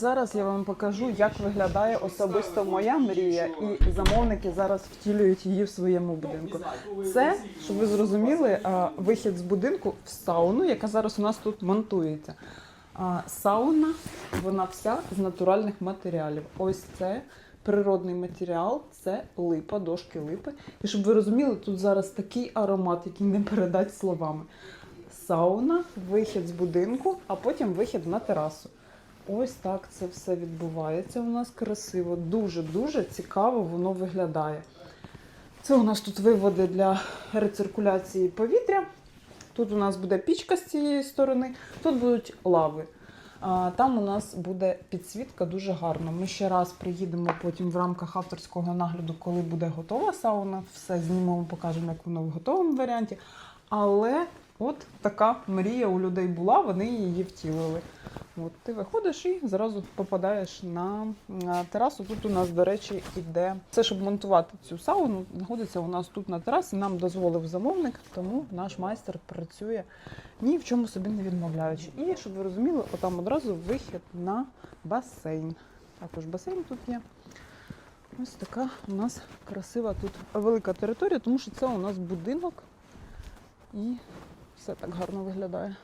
Зараз я вам покажу, як виглядає особисто моя мрія, і замовники зараз втілюють її в своєму будинку. Це, щоб ви зрозуміли, вихід з будинку в сауну, яка зараз у нас тут монтується. Сауна, вона вся з натуральних матеріалів. Ось це природний матеріал, це липа, дошки липи. І щоб ви розуміли, тут зараз такий аромат, який не передать словами. Сауна, вихід з будинку, а потім вихід на терасу. Ось так це все відбувається у нас красиво. Дуже-дуже цікаво воно виглядає. Це у нас тут виводи для рециркуляції повітря. Тут у нас буде пічка з цієї сторони, тут будуть лави. А, Там у нас буде підсвітка дуже гарна. Ми ще раз приїдемо потім в рамках авторського нагляду, коли буде готова сауна. Все знімемо, покажемо, як воно в готовому варіанті. Але от така мрія у людей була, вони її втілили. От ти виходиш і зразу попадаєш на, терасу. Тут у нас, до речі, іде це, щоб монтувати цю сауну, знаходиться у нас тут на терасі. Нам дозволив замовник, тому наш майстер працює ні в чому собі не відмовляючи. І щоб ви розуміли, отам одразу вихід на басейн. Також басейн тут є. Ось така у нас красива тут велика територія, тому що це у нас будинок і все так гарно виглядає.